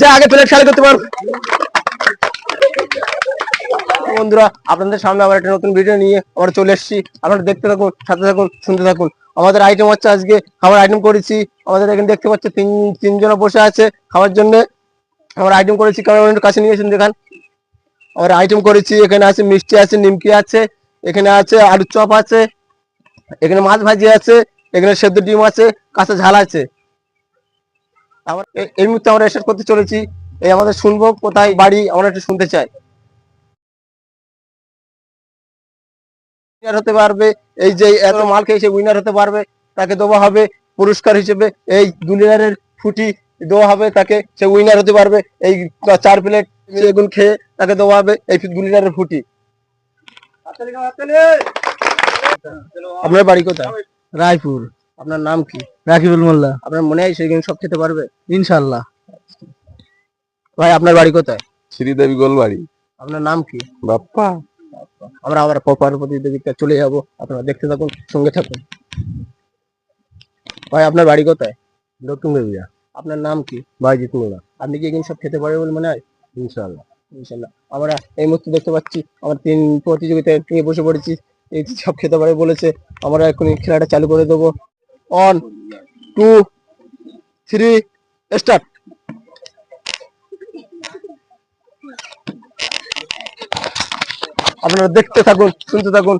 যে আগে প্লেট করতে পারবে বন্ধুরা, আপনাদের সামনে আবার একটা নতুন ভিডিও নিয়ে আমরা চলে এসেছি। আপনারা দেখতে থাকুন, সাথে থাকুন, শুনতে থাকুন। আমাদের আইটেম হচ্ছে আজকে খাবার আইটেম করেছি। আমাদের এখানে দেখতে পাচ্ছি তিন, তিনজন বসে আছে খাওয়ার জন্য। আমরা আইটেম করেছি কারণ কাছে নিয়ে এসেছেন, দেখান। আমরা আইটেম করেছি, এখানে আছে মিষ্টি আছে, নিমকি আছে, এখানে আছে আলুর চপ আছে, এখানে মাছ ভাজি আছে, এখানে সেদ্ধ ডিম আছে, কাঁচা ঝাল আছে। এই মুহূর্তে আমরা এসে করতে চলেছি এই আমাদের শুনব কোথায় বাড়ি আমরা একটু শুনতে চাই। উইনার হতে পারবে এই যে এত মাল খেয়ে সে উইনার হতে পারবে তাকে দেওয়া হবে পুরস্কার হিসেবে এই দুলিয়ারের ফুটি দেওয়া হবে তাকে সে উইনার হতে পারবে এই চার প্লেট বেগুন খেয়ে তাকে দেওয়া হবে এই দুলিয়ারের ফুটি আপনার বাড়ি কোথায়? রায়পুর। আপনার নাম কি? রাকিবুল মোল্লা। আপনার মনে হয় সেগুলো সব খেতে পারবে? ইনশাল্লাহ ভাই আপনার বাড়ি কোথায়? শ্রীদেবী গোলবাড়ি আপনার নাম কি? বাপ্পা। আমরা আবার পার্বতী দেবীতে চলে যাব। আপনারা দেখতে থাকুন সঙ্গে থাকুন। ভাই আপনার বাড়ি কোথায়? দক্ষিণ দেবিয়া। আপনার নাম কি? বাইজিৎ মোলা আপনি কি এখানে সব খেতে পারবে বলে মনে হয়? ইনশাল্লাহ ইনশাল্লাহ আমরা এই মুহূর্তে দেখতে পাচ্ছি আমরা তিন প্রতিযোগিতায় নিয়ে বসে পড়েছি। এই সব খেতে পারে বলেছে। আমরা এখনই খেলাটা চালু করে দেবো। অন টু থ্রি স্টার্ট আপনারা দেখতে থাকুন, শুনতে থাকুন।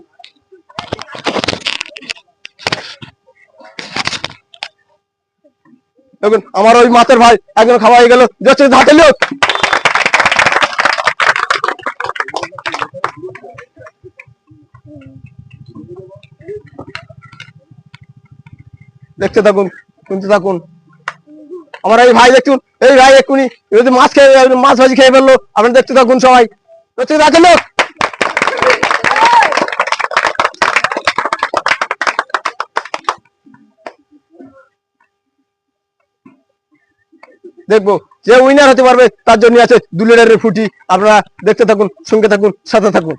দেখুন, আমার ওই মাছের ভাই একজন খাওয়া হয়ে গেল। যাচ্ছে ধাতে লোক দেখতে থাকুন, শুনতে থাকুন। আমার এই ভাই দেখুন, এই ভাই এক্ষুনি যদি মাছ খেয়ে, মাছ ভাজি খেয়ে ফেলল, আপনি দেখতে থাকুন সবাই। দেখতে থাকেন দেখব, যে উইনার হতে পারবে, তার জন্য আছে দু ফুটি। আপনারা দেখতে থাকুন, সঙ্গে থাকুন, সাথে থাকুন।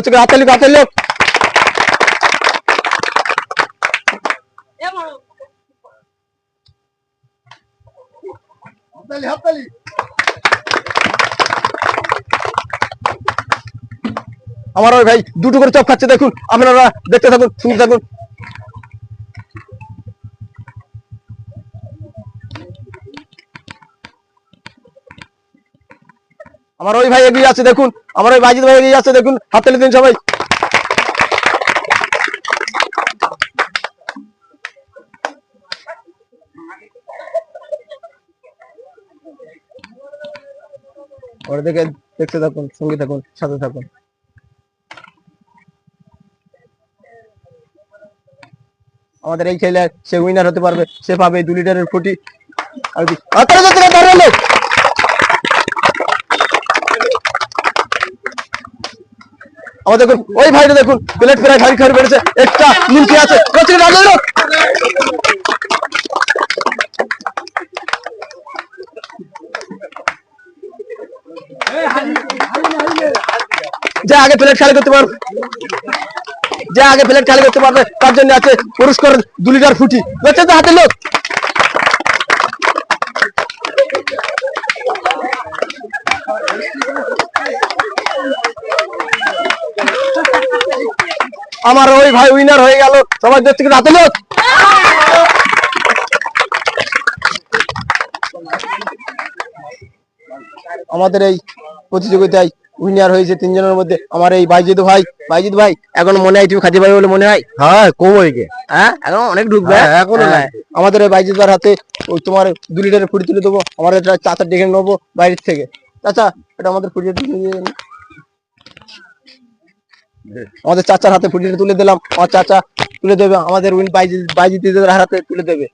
হচ্ছে হাতালি হাতালি লোক। আমার ওই ভাই দুটো করে চপ খাচ্ছে দেখুন। আপনারা দেখতে থাকুন শুনতে থাকুন। আমার ওই ভাই এগিয়ে আছে দেখুন। আমার ওই বাইজিৎ ভাই এগিয়ে আছে দেখুন। হাত তালি দিন সবাই। ওরা দেখে দেখতে থাকুন, সঙ্গে থাকুন, সাথে থাকুন। আমাদের এই খেলে সে উইনার হতে পারবে, সে পাবে দু লিটারের ফুটি আর কি- আমাদের দেখুন, ওই ভাইটা দেখুন, প্লেট প্রায় খালি খালি বেড়েছে। একটা নিমকি আছে। যে আগে প্লেট খালি করতে পারবে। যে আগে প্লেট খালি করতে পারবে, তার জন্য আছে পুরস্কার দু লিটার ফুটি। দেখছেন তো হাতে লোক। আমার ওই ভাই উইনার হয়ে গেল। সবাই দেখতে লোক আমাদের এই প্রতিযোগিতায় উইনার হয়েছে তিনজনের মধ্যে। আমার এই বাইজিৎ ভাই বাইজিৎ ভাই এখন মনে হয় তুমি খাতে পারবে বলে মনে হয়? হ্যাঁ কমইকে হ্যাঁ এখন অনেক ঢুকবে। এখন এখনও হ্যাঁ, আমাদের এই বাইজিৎ ভাইয়ের হাতে ওই তোমার দু লিটারের ফুটি তুলে দেবো। আমার এটা চাচা ডেকে নেব বাইরের থেকে। চাচা এটা আমাদের ফুটিয়ে তুলে দিয়ে। আমাদের চাচার হাতে ফুটিয়ে তুলে দিলাম। আমার চাচা তুলে দেবে, আমাদের উইন বাইজি বাইজি দিদিদের হাতে তুলে দেবে।